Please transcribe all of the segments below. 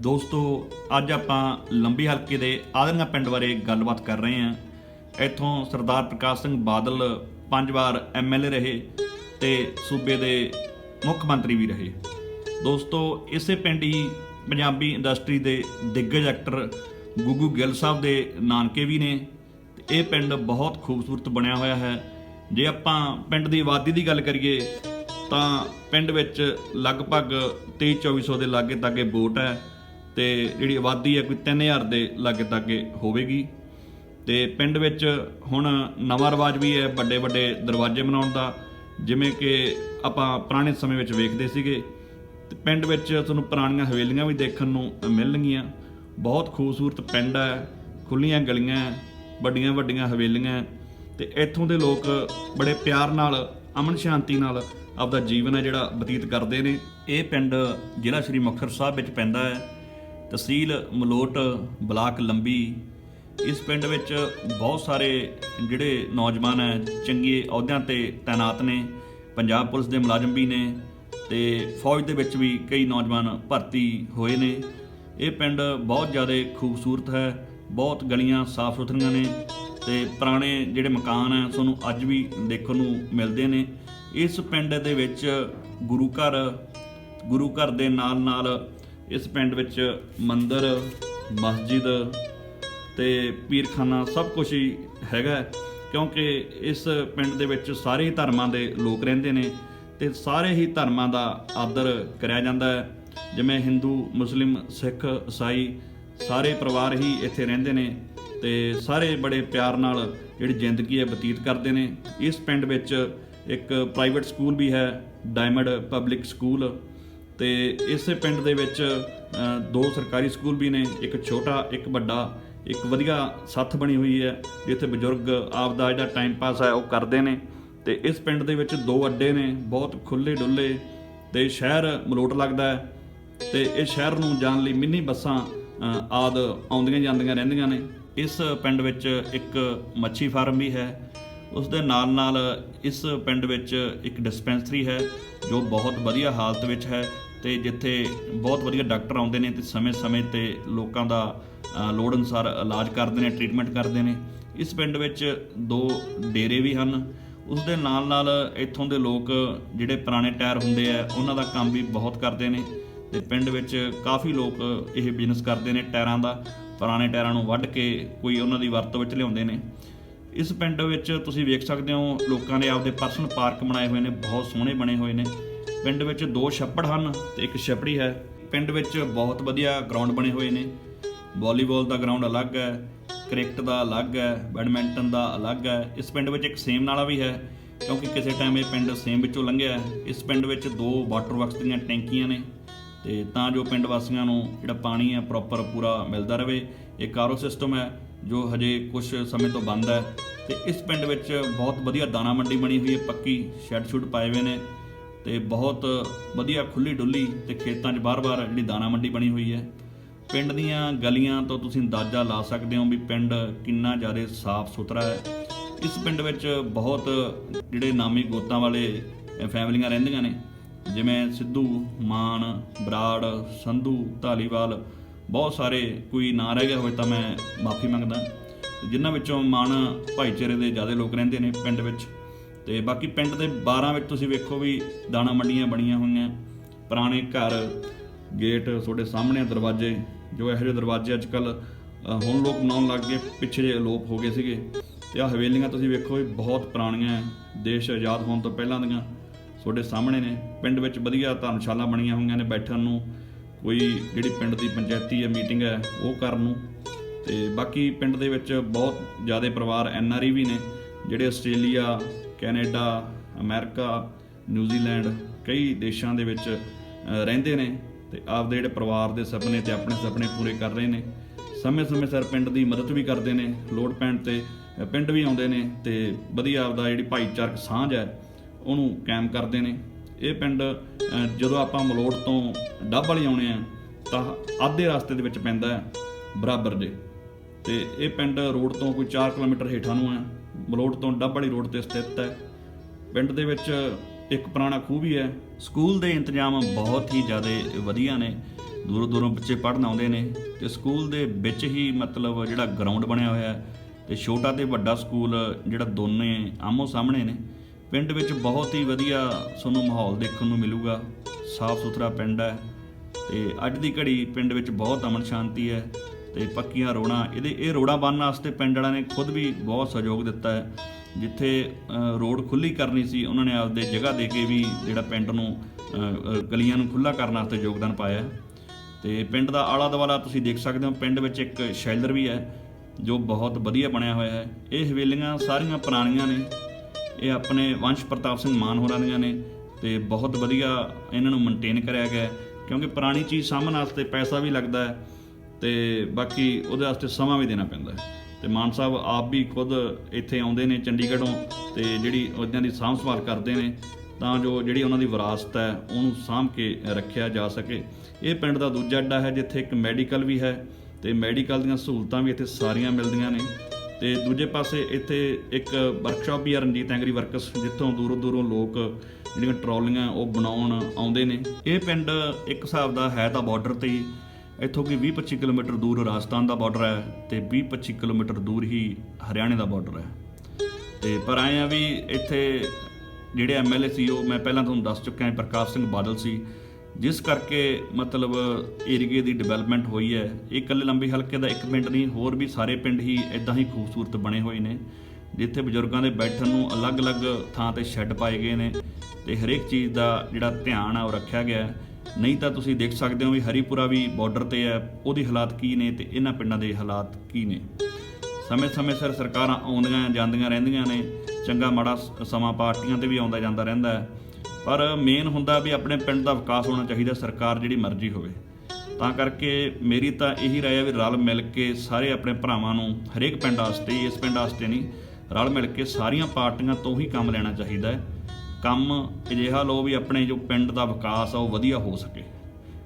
ਦੋਸਤੋ, ਅੱਜ ਆਪਾਂ ਲੰਬੀ ਹਲਕੇ ਦੇ ਆਦਰਗਾ ਪਿੰਡ ਬਾਰੇ ਗੱਲਬਾਤ ਕਰ ਰਹੇ ਹਾਂ। ਇੱਥੋਂ ਸਰਦਾਰ ਪ੍ਰਕਾਸ਼ ਸਿੰਘ ਬਾਦਲ ਪੰਜ ਵਾਰ ਐਮਐਲਏ ਰਹੇ ਤੇ ਸੂਬੇ ਦੇ ਮੁੱਖ ਮੰਤਰੀ ਵੀ ਰਹੇ। ਦੋਸਤੋ, ਇਸੇ ਪਿੰਡ ਹੀ ਪੰਜਾਬੀ ਇੰਡਸਟਰੀ ਦੇ ਦਿੱਗਜ ਐਕਟਰ ਗੁੱਗੂ ਗਿੱਲ ਸਾਹਿਬ ਦੇ ਨਾਨਕੇ ਵੀ ਨੇ। ਇਹ ਪਿੰਡ ਬਹੁਤ ਖੂਬਸੂਰਤ ਬਣਿਆ ਹੋਇਆ ਹੈ। ਜੇ ਆਪਾਂ ਪਿੰਡ ਦੀ ਆਬਾਦੀ ਦੀ ਗੱਲ ਕਰੀਏ, ਤਾਂ ਪਿੰਡ ਵਿੱਚ ਲਗਭਗ 23-2400 ਦੇ ਲਾਗੇ ਤਾਗੇ ਵੋਟ ਹੈ। ਤੇ ਜਿਹੜੀ ਆਬਾਦੀ ਹੈ ਕੋਈ 3000 ਦੇ ਲਾਗੇ ਤਾਗੇ ਹੋਵੇਗੀ। ਤੇ ਪਿੰਡ ਵਿੱਚ ਹੁਣ ਨਵਾਂ ਰਿਵਾਜ ਵੀ ਹੈ ਵੱਡੇ ਵੱਡੇ ਦਰਵਾਜ਼ੇ ਬਣਾਉਣ ਦਾ ਜਿਵੇਂ ਕਿ ਆਪਾਂ ਪੁਰਾਣੇ ਸਮੇਂ ਵਿੱਚ ਵੇਖਦੇ ਸੀਗੇ। ਤੇ ਪਿੰਡ ਵਿੱਚ ਤੁਹਾਨੂੰ ਪੁਰਾਣੀਆਂ ਹਵੇਲੀਆਂ ਵੀ ਦੇਖਣ ਨੂੰ ਮਿਲਣਗੀਆਂ। ਬਹੁਤ ਖੂਬਸੂਰਤ ਪਿੰਡ ਹੈ ਖੁੱਲੀਆਂ ਗਲੀਆਂ ਹੈ, ਵੱਡੀਆਂ ਵੱਡੀਆਂ ਹਵੇਲੀਆਂ। ਹੈ ਤੇ ਇੱਥੋਂ ਦੇ ਲੋਕ ਬੜੇ ਪਿਆਰ ਨਾਲ ਅਮਨ ਸ਼ਾਂਤੀ ਨਾਲ ਆਪਦਾ ਜੀਵਨ ਹੈ ਜਿਹੜਾ ਬਤੀਤ ਕਰਦੇ ਨੇ। ਇਹ ਪਿੰਡ ਜ਼ਿਲ੍ਹਾ ਸ਼੍ਰੀ ਮੁਕਤਸਰ ਸਾਹਿਬ ਵਿੱਚ ਪੈਂਦਾ ਹੈ। ਤਹਿਸੀਲ ਮਲੋਟ, ਬਲਾਕ ਲੰਬੀ। ਇਸ ਪਿੰਡ ਵਿੱਚ ਬਹੁਤ ਸਾਰੇ ਜਿਹੜੇ ਨੌਜਵਾਨ ਹੈ, ਚੰਗੇ ਅਹੁਦਿਆਂ ਤੇ ਤਾਇਨਾਤ ਨੇ। ਪੰਜਾਬ ਪੁਲਿਸ ਦੇ ਮੁਲਾਜ਼ਮ ਵੀ ਨੇ ਤੇ ਫੌਜ ਦੇ ਵਿੱਚ ਵੀ ਕਈ ਨੌਜਵਾਨ ਭਰਤੀ ਹੋਏ ਨੇ। ਇਹ ਪਿੰਡ ਬਹੁਤ ਜ਼ਿਆਦਾ ਖੂਬਸੂਰਤ ਹੈ, ਬਹੁਤ ਗਲੀਆਂ ਸਾਫ਼ ਸੁਥਰੀਆਂ ਨੇ ਤੇ ਪੁਰਾਣੇ ਜਿਹੜੇ ਮਕਾਨ ਹੈ, ਤੁਹਾਨੂੰ ਅੱਜ ਵੀ ਦੇਖਣ ਨੂੰ ਮਿਲਦੇ ਨੇ। ਇਸ ਪਿੰਡ ਦੇ ਵਿੱਚ ਗੁਰੂ ਘਰ ਗੁਰੂ ਘਰ ਦੇ ਨਾਲ ਨਾਲ ਇਸ ਪਿੰਡ ਵਿੱਚ ਮੰਦਿਰ, ਮਸਜਿਦ ਤੇ ਪੀਰਖਾਨਾ ਸਭ ਕੁਝ ਹੀ ਹੈਗਾ ਕਿਉਂਕਿ ਇਸ ਪਿੰਡ ਦੇ ਵਿੱਚ ਸਾਰੇ ਹੀ ਧਰਮਾਂ ਦੇ ਲੋਕ ਰਹਿੰਦੇ ਨੇ ਤੇ ਸਾਰੇ ਹੀ ਧਰਮਾਂ ਦਾ ਆਦਰ ਕਰਿਆ ਜਾਂਦਾ ਹੈ। ਜਿਵੇਂ ਹਿੰਦੂ, ਮੁਸਲਿਮ, ਸਿੱਖ, ਈਸਾਈ ਸਾਰੇ ਪਰਿਵਾਰ ਹੀ ਇੱਥੇ ਰਹਿੰਦੇ ਨੇ ਤੇ ਸਾਰੇ ਬੜੇ ਪਿਆਰ ਨਾਲ ਜਿਹੜੀ ਜ਼ਿੰਦਗੀ ਹੈ ਬਤੀਤ ਕਰਦੇ ਨੇ। ਇਸ ਪਿੰਡ ਵਿੱਚ ਇੱਕ ਪ੍ਰਾਈਵੇਟ ਸਕੂਲ ਵੀ ਹੈ ਡਾਇਮੰਡ ਪਬਲਿਕ ਸਕੂਲ ਤੇ ਇਸੇ ਪਿੰਡ ਦੇ ਵਿੱਚ ਦੋ ਸਰਕਾਰੀ ਸਕੂਲ ਵੀ ਨੇ ਇੱਕ ਛੋਟਾ ਇੱਕ ਵੱਡਾ ਇੱਕ ਵਧੀਆ ਸੱਥ ਬਣੀ ਹੋਈ ਹੈ ਜਿੱਥੇ ਬਜ਼ੁਰਗ ਆਪਦਾ ਜਿਹੜਾ ਟਾਈਮ ਪਾਸ ਹੈ ਉਹ ਕਰਦੇ ਨੇ ਤੇ ਇਸ ਪਿੰਡ ਦੇ ਵਿੱਚ ਦੋ ਅੱਡੇ ਨੇ ਬਹੁਤ ਖੁੱਲੇ ਡੁੱਲੇ ਤੇ ਸ਼ਹਿਰ ਮਲੋਟ ਲੱਗਦਾ ਹੈ ਤੇ ਇਹ ਸ਼ਹਿਰ ਨੂੰ ਜਾਣ ਲਈ ਮਿੰਨੀ ਬੱਸਾਂ ਅ, ਆਦ ਆਉਂਦੀਆਂ ਜਾਂਦੀਆਂ ਰਹਿੰਦੀਆਂ ਨੇ। ਇਸ ਪਿੰਡ ਵਿੱਚ ਇੱਕ ਮੱਛੀ ਫਾਰਮ ਵੀ ਹੈ। ਉਸ ਦੇ ਨਾਲ ਨਾਲ ਇਸ ਪਿੰਡ ਵਿੱਚ ਇੱਕ ਡਿਸਪੈਂਸਰੀ ਹੈ ਜੋ ਬਹੁਤ ਵਧੀਆ ਹਾਲਤ ਵਿੱਚ ਹੈ। ਤੇ ਜਿੱਥੇ ਬਹੁਤ ਵਧੀਆ ਡਾਕਟਰ ਆਉਂਦੇ ਨੇ ਤੇ ਸਮੇਂ-ਸਮੇਂ ਤੇ ਲੋਕਾਂ ਦਾ ਲੋੜ ਅਨੁਸਾਰ ਇਲਾਜ ਕਰਦੇ ਨੇ, ਟ੍ਰੀਟਮੈਂਟ ਕਰਦੇ ਨੇ। ਇਸ ਪਿੰਡ ਵਿੱਚ ਦੋ ਡੇਰੇ ਵੀ ਹਨ। ਉਸ ਦੇ ਨਾਲ ਨਾਲ ਇੱਥੋਂ ਦੇ ਲੋਕ ਜਿਹੜੇ ਪੁਰਾਣੇ ਟਾਇਰ ਹੁੰਦੇ ਆ, ਉਹਨਾਂ ਦਾ ਕੰਮ ਵੀ ਬਹੁਤ ਕਰਦੇ ਨੇ ਤੇ ਪਿੰਡ ਵਿੱਚ ਕਾਫੀ ਲੋਕ ਇਹ ਬਿਜ਼ਨਸ ਕਰਦੇ ਨੇ ਟਾਇਰਾਂ ਦਾ। ਪੁਰਾਣੇ ਟਾਇਰਾਂ ਨੂੰ ਵੱਢ ਕੇ ਕੋਈ ਉਹਨਾਂ ਦੀ ਵਰਤੋਂ ਵਿੱਚ ਲਿਆਉਂਦੇ ਨੇ। ਇਸ ਪਿੰਡ ਵਿੱਚ ਤੁਸੀਂ ਵੇਖ ਸਕਦੇ ਹੋ, ਲੋਕਾਂ ਨੇ ਆਪਦੇ ਪਰਸਨਲ ਪਾਰਕ ਬਣਾਏ ਹੋਏ ਨੇ, ਬਹੁਤ ਸੋਹਣੇ ਬਣੇ ਹੋਏ ਨੇ। ਪਿੰਡ ਵਿੱਚ ਦੋ ਛੱਪੜ ਹਨ ਤੇ ਇੱਕ ਛਪੜੀ ਹੈ। ਪਿੰਡ ਵਿੱਚ ਬਹੁਤ ਵਧੀਆ ਗਰਾਊਂਡ ਬਣੇ ਹੋਏ ਨੇ। ਵਾਲੀਬਾਲ ਦਾ ਗਰਾਊਂਡ ਅਲੱਗ ਹੈ ਕ੍ਰਿਕਟ ਦਾ ਅਲੱਗ ਹੈ ਬੈਡਮਿੰਟਨ ਦਾ ਅਲੱਗ ਹੈ। ਇਸ ਪਿੰਡ ਵਿੱਚ ਇੱਕ ਸੇਮ ਨਾਲਾ ਵੀ ਹੈ, ਕਿਉਂਕਿ ਕਿਸੇ ਟਾਈਮ ਇਹ ਪਿੰਡ ਸੇਮ ਵਿੱਚੋਂ ਲੰਘਿਆ ਇਸ ਪਿੰਡ ਵਿੱਚ ਦੋ ਵਾਟਰ ਵਰਕਸ ਦੀਆਂ ਟੈਂਕੀਆਂ ਨੇ ਤੇ ਤਾਂ ਜੋ ਪਿੰਡ ਵਾਸੀਆਂ ਨੂੰ ਜਿਹੜਾ ਪਾਣੀ ਹੈ ਪ੍ਰੋਪਰ ਪੂਰਾ ਮਿਲਦਾ ਰਹੇ, ਇਹ ਕਾਰੋ ਸਿਸਟਮ ਹੈ, ਜੋ ਹਜੇ ਕੁਝ ਸਮੇਂ ਤੋਂ ਬੰਦ ਹੈ। ਤੇ ਇਸ ਪਿੰਡ ਵਿੱਚ ਬਹੁਤ ਵਧੀਆ ਦਾਣਾ ਮੰਡੀ ਬਣੀ ਹੋਈ ਹੈ, ਪੱਕੀ ਸ਼ੈੱਡ ਸ਼ੁੱਡ ਪਾਏ ਹੋਏ ਨੇ। ਤੇ ਬਹੁਤ ਵਧੀਆ ਖੁੱਲੀ ਡੁੱਲੀ ਤੇ ਖੇਤਾਂ 'ਚ ਬਾਰ-ਬਾਰ ਜਿਹੜੀ ਦਾਣਾ ਮੰਡੀ ਬਣੀ ਹੋਈ ਹੈ। ਪਿੰਡ ਦੀਆਂ ਗਲੀਆਂ ਤੋਂ ਤੁਸੀਂ ਅੰਦਾਜ਼ਾ ਲਾ ਸਕਦੇ ਹੋ ਵੀ ਪਿੰਡ ਕਿੰਨਾ ਜ਼ਿਆਦਾ ਸਾਫ਼ ਸੁਥਰਾ ਹੈ। ਇਸ ਪਿੰਡ ਵਿੱਚ ਬਹੁਤ ਜਿਹੜੇ ਨਾਮੀ ਗੋਤਾਂ ਵਾਲੇ ਫੈਮਲੀਆਂ ਰਹਿੰਦੀਆਂ ਨੇ, ਜਿਵੇਂ ਸਿੱਧੂ, ਮਾਨ, ਬਰਾੜ, ਸੰਧੂ ਢਾਲੀਵਾਲ ਬਹੁਤ ਸਾਰੇ ਕੋਈ ਨਾ ਰਹਿ ਗਿਆ ਹੋਵੇ ਤਾਂ ਮੈਂ ਮਾਫੀ ਮੰਗਦਾ। ਜਿਨ੍ਹਾਂ ਵਿੱਚੋਂ ਮਾਨ ਭਾਈਚਾਰੇ ਦੇ ਜ਼ਿਆਦਾ ਲੋਕ ਰਹਿੰਦੇ ਨੇ ਪਿੰਡ ਵਿੱਚ। ਤੇ ਬਾਕੀ ਪਿੰਡ ਦੇ 12 ਵਿੱਚ ਤੁਸੀਂ ਵੇਖੋ ਵੀ ਦਾਣਾ ਮੰਡੀਆਂ ਬਣੀਆਂ ਹੋਈਆਂ। ਪੁਰਾਣੇ ਘਰ, ਗੇਟ ਤੁਹਾਡੇ ਸਾਹਮਣੇ ਆ, ਦਰਵਾਜ਼ੇ। ਜੋ ਇਹੋ ਜਿਹੇ ਦਰਵਾਜ਼ੇ ਅੱਜ ਕੱਲ ਹੁਣ ਲੋਕ ਬਣਾਉਣ ਲੱਗ ਗਏ, ਪਿੱਛੇ ਜੇ ਅਲੋਪ ਹੋ ਗਏ ਸੀਗੇ। ਤੇ ਆ ਹਵੇਲੀਆਂ ਤੁਸੀਂ ਵੇਖੋ ਵੀ ਬਹੁਤ ਪੁਰਾਣੀਆਂ ਦੇਸ਼ ਆਜ਼ਾਦ ਹੋਣ ਤੋਂ ਪਹਿਲਾਂ ਦੀਆਂ, ਤੁਹਾਡੇ ਸਾਹਮਣੇ ਨੇ। ਪਿੰਡ ਵਿੱਚ ਵਧੀਆ ਧਰਮਸ਼ਾਲਾ ਬਣੀਆਂ ਹੋਈਆਂ ਨੇ ਬੈਠਣ ਨੂੰ। ਕੋਈ ਜਿਹੜੀ ਪਿੰਡ ਦੀ ਪੰਚਾਇਤੀ ਹੈ, ਮੀਟਿੰਗ ਹੈ, ਉਹ ਕਰਨ ਨੂੰ। ਤੇ ਬਾਕੀ ਪਿੰਡ ਦੇ ਵਿੱਚ ਬਹੁਤ ਜ਼ਿਆਦਾ ਪਰਿਵਾਰ ਐਨ ਆਰ ਆਈ ਵੀ ਨੇ, ਜਿਹੜੇ ਆਸਟ੍ਰੇਲੀਆ ਕੈਨੇਡਾ, ਅਮਰੀਕਾ ਨਿਊਜ਼ੀਲੈਂਡ ਕਈ ਦੇਸ਼ਾਂ ਦੇ ਵਿੱਚ ਰਹਿੰਦੇ ਨੇ ਤੇ ਆਪਦੇ ਜਿਹੜੇ ਪਰਿਵਾਰ ਦੇ ਸੁਪਨੇ ਤੇ ਆਪਣੇ ਸੁਪਨੇ ਪੂਰੇ ਕਰ ਰਹੇ ਨੇ। ਸਮੇਂ-ਸਮੇਂ ਸਿਰ ਪਿੰਡ ਦੀ ਮਦਦ ਵੀ ਕਰਦੇ ਨੇ, ਲੋੜ ਪੈਣ ਤੇ ਪਿੰਡ ਵੀ ਆਉਂਦੇ ਨੇ ਤੇ ਵਧੀਆ ਆਪਦਾ ਜਿਹੜੀ ਭਾਈਚਾਰਕ ਸਾਂਝ ਹੈ, ਉਹਨੂੰ ਕਾਇਮ ਕਰਦੇ ਨੇ। ਇਹ ਪਿੰਡ ਜਦੋਂ ਆਪਾਂ ਮਲੋਟ ਤੋਂ ਡੱਬ ਵਾਲੀ ਆਉਣੇ ਆ ਤਾਂ ਆਧੇ ਰਸਤੇ ਦੇ ਵਿੱਚ ਪੈਂਦਾ ਹੈ ਬਰਾਬਰ ਦੇ ਤੇ ਇਹ ਪਿੰਡ ਰੋਡ ਤੋਂ ਕੋਈ 4 ਕਿਲੋਮੀਟਰ ਹੇਠਾਂ ਨੂੰ ਹੈ। ਮਲੋਟ ਤੋਂ ਡੱਬ ਵਾਲੀ ਰੋਡ ਤੇ ਸਥਿਤ ਹੈ। ਪਿੰਡ ਦੇ ਵਿੱਚ ਇੱਕ ਪੁਰਾਣਾ ਖੂਹ ਵੀ ਹੈ। ਸਕੂਲ ਦੇ ਇੰਤਜ਼ਾਮ ਬਹੁਤ ਹੀ ਜ਼ਿਆਦਾ ਵਧੀਆ ਨੇ। ਦੂਰੋਂ ਦੂਰੋਂ ਬੱਚੇ ਪੜ੍ਹਨ ਆਉਂਦੇ ਨੇ ਤੇ ਸਕੂਲ ਦੇ ਵਿੱਚ ਹੀ ਮਤਲਬ ਜਿਹੜਾ ਗਰਾਊਂਡ ਬਣਿਆ ਹੋਇਆ ਹੈ ਤੇ ਛੋਟਾ ਤੇ ਵੱਡਾ ਸਕੂਲ ਜਿਹੜਾ ਦੋਨੇ ਆਮੋ ਸਾਹਮਣੇ ਨੇ। ਪਿੰਡ ਵਿੱਚ ਬਹੁਤ ਹੀ ਵਧੀਆ ਤੁਹਾਨੂੰ ਮਾਹੌਲ ਦੇਖਣ ਨੂੰ ਮਿਲੂਗਾ। ਸਾਫ਼ ਸੁਥਰਾ ਪਿੰਡ ਹੈ ਤੇ ਅੱਜ ਦੀ ਘੜੀ ਪਿੰਡ ਵਿੱਚ ਬਹੁਤ ਅਮਨ ਸ਼ਾਂਤੀ ਹੈ। ਤੇ ਪੱਕੀਆਂ ਰੋੜਾਂ, ਇਹਦੇ, ਇਹ ਰੋੜਾਂ ਬਣਨ ਵਾਸਤੇ ਪਿੰਡ ਵਾਲਿਆਂ ਨੇ ਖੁਦ ਵੀ ਬਹੁਤ ਸਹਿਯੋਗ ਦਿੱਤਾ ਹੈ। ਜਿੱਥੇ ਰੋਡ ਖੁੱਲੀ ਕਰਨੀ ਸੀ, ਉਹਨਾਂ ਨੇ ਆਪਦੇ ਜਗ੍ਹਾ ਦੇ ਕੇ ਵੀ ਜਿਹੜਾ ਪਿੰਡ ਨੂੰ ਗਲੀਆਂ ਨੂੰ ਖੁੱਲਾ ਕਰਨ ਵਾਸਤੇ ਯੋਗਦਾਨ ਪਾਇਆ ਹੈ। ਤੇ ਪਿੰਡ ਦਾ ਆਲਾ ਦੁਆਲਾ ਤੁਸੀਂ ਦੇਖ ਸਕਦੇ ਹੋ, ਪਿੰਡ ਵਿੱਚ ਇੱਕ ਸ਼ੈਲਰ ਵੀ ਹੈ, ਜੋ ਬਹੁਤ ਵਧੀਆ ਬਣਿਆ ਹੋਇਆ ਹੈ। ਇਹ ਹਵੇਲੀਆਂ ਸਾਰੀਆਂ ਪੁਰਾਣੀਆਂ ਨੇ। ਇਹ ਆਪਣੇ ਵੰਸ਼ ਪ੍ਰਤਾਪ ਸਿੰਘ ਮਾਨ ਹੋਰਾਂ ਦੀਆਂ ਨੇ ਤੇ ਬਹੁਤ ਵਧੀਆ ਇਹਨਾਂ ਨੂੰ ਮੇਨਟੇਨ ਕਰਿਆ ਗਿਆ ਕਿਉਂਕਿ ਪੁਰਾਣੀ ਚੀਜ਼ ਸਾਂਭਣ ਵਾਸਤੇ ਪੈਸਾ ਵੀ ਲੱਗਦਾ ਹੈ। ਤੇ ਬਾਕੀ ਉਹਦੇ ਵਾਸਤੇ ਸਮਾਂ ਵੀ ਦੇਣਾ ਪੈਂਦਾ ਹੈ। ਤੇ ਮਾਨ ਸਾਹਿਬ ਆਪ ਵੀ ਖੁਦ ਇੱਥੇ ਆਉਂਦੇ ਨੇ ਚੰਡੀਗੜ੍ਹੋਂ ਤੇ ਜਿਹੜੀ ਉਹਨਾਂ ਦੀ ਸਾਂਭ ਸੰਭਾਲ ਕਰਦੇ ਨੇ, ਤਾਂ ਜੋ ਜਿਹੜੀ ਉਹਨਾਂ ਦੀ ਵਿਰਾਸਤ ਹੈ, ਉਹਨੂੰ ਸਾਂਭ ਕੇ ਰੱਖਿਆ ਜਾ ਸਕੇ। ਇਹ ਪਿੰਡ ਦਾ ਦੂਜਾ ਅੱਡਾ ਹੈ, ਜਿੱਥੇ ਇੱਕ ਮੈਡੀਕਲ ਵੀ ਹੈ ਤੇ ਮੈਡੀਕਲ ਦੀਆਂ ਸਹੂਲਤਾਂ ਵੀ ਇੱਥੇ ਸਾਰੀਆਂ ਮਿਲਦੀਆਂ ਨੇ। ਤੇ ਦੂਜੇ ਪਾਸੇ ਇੱਥੇ ਇੱਕ ਵਰਕਸ਼ਾਪ ਵੀ ਹੈ ਰਣਜੀਤ ਐਂਗਰੀ ਵਰਕਸ, ਜਿੱਥੋਂ ਦੂਰੋਂ ਦੂਰੋਂ ਲੋਕ ਜਿਹੜੀਆਂ ਟਰਾਲੀਆਂ ਉਹ ਬਣਾਉਣ ਆਉਂਦੇ ਨੇ। ਇਹ ਪਿੰਡ ਇੱਕ ਹਿਸਾਬ ਦਾ ਹੈ ਤਾਂ ਬਾਰਡਰ ਤੇ ਹੀ ਇੱਥੋਂ ਕਿ 20-25 ਕਿਲੋਮੀਟਰ ਦੂਰ ਰਾਜਸਥਾਨ ਦਾ ਬਾਰਡਰ ਹੈ ਤੇ 20-25 ਕਿਲੋਮੀਟਰ ਦੂਰ ਹੀ ਹਰਿਆਣੇ ਦਾ ਬਾਰਡਰ ਹੈ। ਤੇ ਪਰ ਆਏ ਆ ਵੀ ਇੱਥੇ ਜਿਹੜੇ ਐਮਐਲਏ ਸੀ, ਉਹ ਮੈਂ ਪਹਿਲਾਂ ਤੁਹਾਨੂੰ ਦੱਸ ਚੁੱਕਿਆ ਹਾਂ ਪ੍ਰਕਾਸ਼ ਸਿੰਘ ਬਾਦਲ ਸੀ, ਜਿਸ ਕਰਕੇ ਮਤਲਬ ਏਰੀਏ ਦੀ ਡਿਵੈਲਪਮੈਂਟ ਹੋਈ ਹੈ। ਇਹ ਇਕੱਲੇ ਲੰਬੀ ਹਲਕੇ ਦਾ ਇੱਕ ਪਿੰਡ ਨਹੀਂ, ਹੋਰ ਵੀ ਸਾਰੇ ਪਿੰਡ ਹੀ ਇਦਾਂ ਹੀ ਖੂਬਸੂਰਤ ਬਣੇ ਹੋਏ ਨੇ, ਜਿੱਥੇ ਬਜ਼ੁਰਗਾਂ ਦੇ ਬੈਠਣ ਨੂੰ ਅਲੱਗ-ਅਲੱਗ ਥਾਂ ਤੇ ਸ਼ੈੱਡ ਪਾਏ ਗਏ ਨੇ। ਤੇ ਹਰੇਕ ਚੀਜ਼ ਦਾ ਜਿਹੜਾ ਧਿਆਨ ਆ ਉਹ ਰੱਖਿਆ ਗਿਆ। ਹੈ ਨਹੀਂ ਤਾਂ ਤੁਸੀਂ ਦੇਖ ਸਕਦੇ ਹੋ ਵੀ ਹਰੀਪੁਰਾ ਵੀ ਬਾਰਡਰ ਤੇ ਹੈ, ਉਹਦੀ ਹਾਲਾਤ ਕੀ ਨੇ ਤੇ ਇਹਨਾਂ ਪਿੰਡਾਂ ਦੇ ਹਾਲਾਤ ਕੀ ਨੇ। ਸਮੇਂ-ਸਮੇਂ ਸਿਰ ਸਰਕਾਰਾਂ ਆਉਂਦੀਆਂ ਜਾਂਦੀਆਂ ਰਹਿੰਦੀਆਂ ਨੇ, ਚੰਗਾ ਮਾੜਾ ਸਮਾਂ ਪਾਰਟੀਆਂ ਤੇ ਵੀ ਆਉਂਦਾ ਜਾਂਦਾ ਰਹਿੰਦਾ ਹੈ। ਪਰ ਮੇਨ ਹੁੰਦਾ ਵੀ ਆਪਣੇ ਪਿੰਡ ਦਾ ਵਿਕਾਸ ਹੋਣਾ ਚਾਹੀਦਾ, ਸਰਕਾਰ ਜਿਹੜੀ ਮਰਜ਼ੀ ਹੋਵੇ। ਤਾਂ ਕਰਕੇ ਮੇਰੀ ਤਾਂ ਇਹੀ ਰਾਏ ਹੈ ਵੀ ਰਲ ਮਿਲ ਕੇ ਸਾਰੇ ਆਪਣੇ ਭਰਾਵਾਂ ਨੂੰ, ਹਰੇਕ ਪਿੰਡ ਵਾਸਤੇ, ਇਸ ਪਿੰਡ ਵਾਸਤੇ ਨਹੀਂ, ਰਲ ਮਿਲ ਕੇ ਸਾਰੀਆਂ ਪਾਰਟੀਆਂ ਤੋਂ ਹੀ ਕੰਮ ਲੈਣਾ ਚਾਹੀਦਾ ਹੈ। ਕੰਮ ਅਜਿਹਾ ਲਓ ਵੀ ਆਪਣੇ ਜੋ ਪਿੰਡ ਦਾ ਵਿਕਾਸ ਆ, ਉਹ ਵਧੀਆ ਹੋ ਸਕੇ।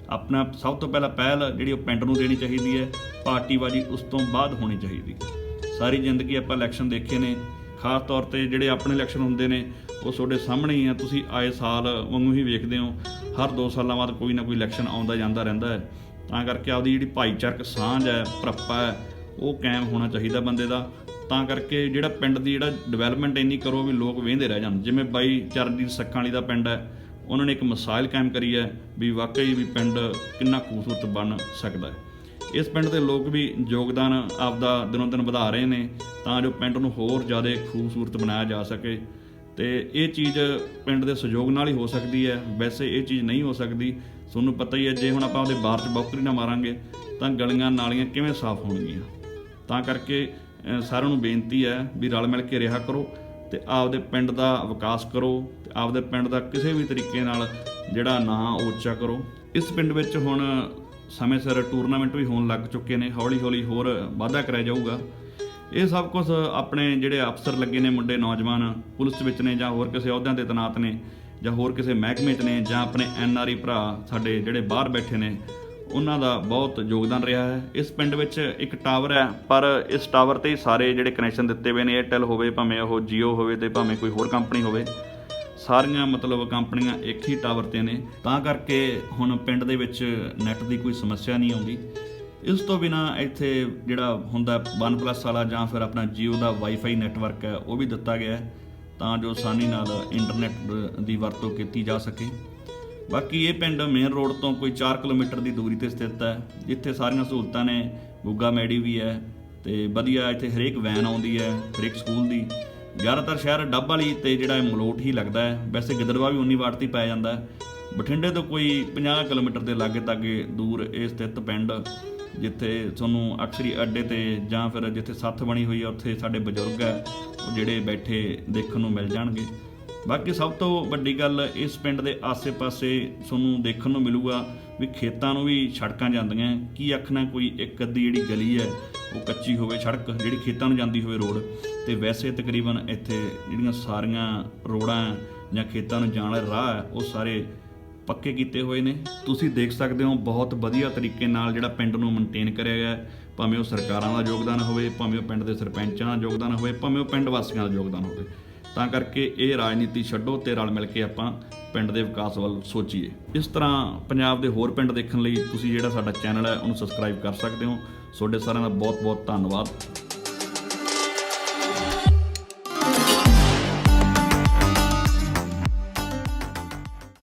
ਆਪਣਾ ਸਭ ਤੋਂ ਪਹਿਲਾਂ ਪਹਿਲ ਜਿਹੜੀ ਉਹ ਪਿੰਡ ਨੂੰ ਦੇਣੀ ਚਾਹੀਦੀ ਹੈ ਪਾਰਟੀਬਾਜੀ ਉਸ ਤੋਂ ਬਾਅਦ ਹੋਣੀ ਚਾਹੀਦੀ। ਹੈ ਸਾਰੀ ਜ਼ਿੰਦਗੀ ਆਪਾਂ ਇਲੈਕਸ਼ਨ ਦੇਖੇ ਨੇ, ਖਾਸ ਤੌਰ ਤੇ ਜਿਹੜੇ ਆਪਣੇ ਇਲੈਕਸ਼ਨ ਹੁੰਦੇ ਨੇ, ਉਹ ਤੁਹਾਡੇ ਸਾਹਮਣੇ ਹੀ ਆ, ਤੁਸੀਂ ਆਏ ਸਾਲ ਵਾਂਗੂ ਹੀ ਵੇਖਦੇ ਹੋ। ਹਰ 2 ਸਾਲਾਂ ਬਾਅਦ ਕੋਈ ਨਾ ਕੋਈ ਇਲੈਕਸ਼ਨ ਆਉਂਦਾ ਜਾਂਦਾ ਰਹਿੰਦਾ ਹੈ। ਤਾਂ ਕਰਕੇ ਆਪਦੀ ਜਿਹੜੀ ਭਾਈਚਾਰਕ ਸਾਂਝ ਹੈ ਭਰਪਾ ਹੈ, ਉਹ ਕਾਇਮ ਹੋਣਾ ਚਾਹੀਦਾ ਬੰਦੇ ਦਾ। ਤਾਂ ਕਰਕੇ ਜਿਹੜਾ ਪਿੰਡ ਦੀ ਜਿਹੜਾ ਡਿਵੈਲਪਮੈਂਟ ਇੰਨੀ ਕਰੋ ਵੀ ਲੋਕ ਵੇਂਦੇ ਰਹਿ ਜਾਣ। ਜਿਵੇਂ ਬਾਈ ਚਰਨਜੀਤ ਸੱਖਾਂ ਵਾਲੀ ਦਾ ਪਿੰਡ ਹੈ, ਉਹਨਾਂ ਨੇ ਇੱਕ ਮਿਸਾਲ ਕਾਇਮ ਕਰੀ ਹੈ ਵੀ ਵਾਕਈ ਵੀ ਪਿੰਡ ਕਿੰਨਾ ਖੂਬਸੂਰਤ ਬਣ ਸਕਦਾ ਹੈ। ਇਸ ਪਿੰਡ ਦੇ ਲੋਕ ਵੀ ਯੋਗਦਾਨ ਆਪਦਾ ਦਿਨੋਂ ਦਿਨ ਵਧਾ ਰਹੇ ਨੇ, ਤਾਂ ਜੋ ਪਿੰਡ ਨੂੰ ਹੋਰ ਜ਼ਿਆਦਾ ਖੂਬਸੂਰਤ ਬਣਾਇਆ ਜਾ ਸਕੇ। ਤੇ ਇਹ ਚੀਜ਼ ਪਿੰਡ ਦੇ ਸਹਿਯੋਗ ਨਾਲ ਹੀ ਹੋ ਸਕਦੀ ਹੈ। ਵੈਸੇ ਇਹ ਚੀਜ਼ ਨਹੀਂ ਹੋ ਸਕਦੀ। ਤੁਹਾਨੂੰ ਪਤਾ ਹੀ ਹੈ, ਜੇ ਹੁਣ ਆਪਾਂ ਉਹਦੇ ਬਾਹਰ 'ਚ ਬੌਕਰੀ ਨਾ ਮਾਰਾਂਗੇ, ਤਾਂ ਗਲੀਆਂ ਨਾਲੀਆਂ ਕਿਵੇਂ ਸਾਫ਼ ਹੋਣਗੀਆਂ? ਤਾਂ ਕਰਕੇ ਸਾਰਿਆਂ ਨੂੰ ਬੇਨਤੀ ਹੈ ਵੀ ਰਲ ਮਿਲ ਕੇ ਰਿਹਾ ਕਰੋ ਤੇ ਆਪਦੇ ਪਿੰਡ ਦਾ ਵਿਕਾਸ ਕਰੋ ਤੇ ਆਪਦੇ ਪਿੰਡ ਦਾ ਕਿਸੇ ਵੀ ਤਰੀਕੇ ਨਾਲ ਜਿਹੜਾ ਨਾਂ ਉਹ ਉੱਚਾ ਕਰੋ। ਇਸ ਪਿੰਡ ਵਿੱਚ ਹੁਣ ਸਮੇਂ ਸਿਰ ਟੂਰਨਾਮੈਂਟ ਵੀ ਹੋਣ ਲੱਗ ਚੁੱਕੇ ਨੇ ਹੌਲੀ ਹੌਲੀ ਹੋਰ ਵਾਧਾ ਕਰਿਆ ਜਾਊਗਾ। ਇਹ ਸਭ ਕੁਝ ਆਪਣੇ ਜਿਹੜੇ ਅਫਸਰ ਲੱਗੇ ਨੇ ਮੁੰਡੇ, ਨੌਜਵਾਨ, ਪੁਲਿਸ ਵਿੱਚ ਨੇ ਜਾਂ ਹੋਰ ਕਿਸੇ ਅਹੁਦਿਆਂ ਤੇ ਤੈਨਾਤ ਨੇ ਜਾਂ ਹੋਰ ਕਿਸੇ ਮਹਿਕਮੇ 'ਚ ਨੇ ਜਾਂ ਆਪਣੇ ਐਨ ਆਰ ਆਈ ਭਰਾ ਸਾਡੇ ਜਿਹੜੇ ਬਾਹਰ ਬੈਠੇ ਨੇ ਉਹਨਾਂ ਦਾ ਬਹੁਤ ਯੋਗਦਾਨ ਰਿਹਾ ਹੈ। ਇਸ ਪਿੰਡ ਵਿੱਚ ਇੱਕ ਟਾਵਰ ਹੈ, ਪਰ ਇਸ ਟਾਵਰ ਤੇ ਹੀ ਸਾਰੇ ਜਿਹੜੇ ਕਨੈਕਸ਼ਨ ਦਿੱਤੇ ਹੋਏ ਨੇ 에ਅਰਟੈਲ ਹੋਵੇ, ਭਾਵੇਂ ਉਹ Jio ਹੋਵੇ ਤੇ ਭਾਵੇਂ ਕੋਈ ਹੋਰ ਕੰਪਨੀ ਹੋਵੇ, ਸਾਰੀਆਂ ਮਤਲਬ ਕੰਪਨੀਆਂ ਇੱਕ ਹੀ ਟਾਵਰ ਤੇ ਨੇ। ਤਾਂ ਕਰਕੇ ਹੁਣ ਪਿੰਡ ਦੇ ਵਿੱਚ ਨੈਟ ਦੀ ਕੋਈ ਸਮੱਸਿਆ ਨਹੀਂ ਆਉਂਦੀ। ਇਸ ਤੋਂ ਬਿਨਾ ਇੱਥੇ ਜਿਹੜਾ ਹੁੰਦਾ OnePlus ਵਾਲਾ ਜਾਂ ਫਿਰ ਆਪਣਾ Jio ਦਾ Wi-Fi ਨੈਟਵਰਕ ਹੈ, ਉਹ ਵੀ ਦਿੱਤਾ ਗਿਆ ਹੈ, ਤਾਂ ਜੋ ਆਸਾਨੀ ਨਾਲ ਇੰਟਰਨੈਟ ਦੀ ਵਰਤੋਂ ਕੀਤੀ ਜਾ ਸਕੇ। ਬਾਕੀ ਇਹ ਪਿੰਡ ਮੇਨ ਰੋਡ ਤੋਂ ਕੋਈ 4 ਕਿਲੋਮੀਟਰ ਦੀ ਦੂਰੀ ਤੇ ਸਥਿਤ ਹੈ। ਜਿੱਥੇ ਸਾਰੀਆਂ ਸਹੂਲਤਾਂ ਨੇ, ਗੁੱਗਾ ਮੈਡੀ ਵੀ ਹੈ ਤੇ ਵਧੀਆ ਇੱਥੇ ਹਰੇਕ ਵੈਨ ਆਉਂਦੀ ਹੈ, ਹਰੇਕ ਸਕੂਲ ਦੀ। ਜ਼ਿਆਦਾਤਰ ਸ਼ਹਿਰ ਡੱਬ ਵਾਲੀ ਤੇ ਜਿਹੜਾ ਮਲੋਟ ਹੀ ਲੱਗਦਾ ਹੈ। ਵੈਸੇ ਗਿੱਦੜਵਾ ਵੀ 19 ਵਾਟ ਤੇ ਹੀ ਜਾਂਦਾ ਬਠਿੰਡੇ ਤੋਂ ਕੋਈ 50 ਕਿਲੋਮੀਟਰ ਦੇ ਲਾਗੇ ਤਾਗੇ ਦੂਰ ਇਹ ਸਥਿਤ ਪਿੰਡ, ਜਿੱਥੇ ਤੁਹਾਨੂੰ ਅਕਸਰੀ ਅੱਡੇ ਤੇ ਜਾਂ ਫਿਰ ਜਿੱਥੇ ਸੱਥ ਬਣੀ ਹੋਈ ਹੈ, ਉੱਥੇ ਸਾਡੇ ਬਜ਼ੁਰਗ ਹੈ, ਉਹ ਜਿਹੜੇ ਬੈਠੇ ਦੇਖਣ ਨੂੰ ਮਿਲ ਜਾਣਗੇ। ਬਾਕੀ ਸਭ ਤੋਂ ਵੱਡੀ ਗੱਲ ਇਸ ਪਿੰਡ ਦੇ ਆਸੇ-ਪਾਸੇ ਤੁਹਾਨੂੰ ਦੇਖਣ ਨੂੰ ਮਿਲੂਗਾ ਵੀ ਖੇਤਾਂ ਨੂੰ ਵੀ ਸੜਕਾਂ ਜਾਂਦੀਆਂ ਕੀ ਆਖਣਾ ਕੋਈ ਇੱਕ ਅੱਧੀ ਜਿਹੜੀ ਗਲੀ ਹੈ, ਉਹ ਕੱਚੀ ਹੋਵੇ ਸੜਕ, ਜਿਹੜੀ ਖੇਤਾਂ ਨੂੰ ਜਾਂਦੀ ਹੋਵੇ ਰੋਡ। ਤੇ ਵੈਸੇ ਤਕਰੀਬਨ ਇੱਥੇ ਜਿਹੜੀਆਂ ਸਾਰੀਆਂ ਰੋਡਾਂ ਜਾਂ ਖੇਤਾਂ ਨੂੰ ਜਾਣ ਵਾਲੇ ਰਾਹ ਹੈ, ਉਹ ਸਾਰੇ ਪੱਕੇ ਕੀਤੇ ਹੋਏ ਨੇ। ਤੁਸੀਂ ਦੇਖ ਸਕਦੇ ਹੋ ਬਹੁਤ ਵਧੀਆ ਤਰੀਕੇ ਨਾਲ ਜਿਹੜਾ ਪਿੰਡ ਨੂੰ ਮੇਨਟੇਨ ਕਰਿਆ ਗਿਆ ਭਾਵੇਂ ਉਹ ਸਰਕਾਰਾਂ ਦਾ ਯੋਗਦਾਨ ਹੋਵੇ, ਭਾਵੇਂ ਉਹ ਪਿੰਡ ਦੇ ਸਰਪੰਚਾਂ ਦਾ ਯੋਗਦਾਨ ਹੋਵੇ, ਭਾਵੇਂ ਉਹ ਪਿੰਡ ਵਾਸੀਆਂ ਦਾ ਯੋਗਦਾਨ ਹੋਵੇ। ਤਾਂ ਕਰਕੇ ਇਹ ਰਾਜਨੀਤੀ ਛੱਡੋ ਤੇ ਰਲ ਮਿਲ ਕੇ ਆਪਾਂ ਪਿੰਡ ਦੇ ਵਿਕਾਸ ਵੱਲ ਸੋਚੀਏ। ਇਸ ਤਰ੍ਹਾਂ ਪੰਜਾਬ ਦੇ ਹੋਰ ਪਿੰਡ ਦੇਖਣ ਲਈ ਤੁਸੀਂ ਜਿਹੜਾ ਸਾਡਾ ਚੈਨਲ ਹੈ, ਉਹਨੂੰ ਸਬਸਕ੍ਰਾਈਬ ਕਰ ਸਕਦੇ ਹੋ। ਤੁਹਾਡੇ ਸਾਰਿਆਂ ਦਾ ਬਹੁਤ ਬਹੁਤ ਧੰਨਵਾਦ।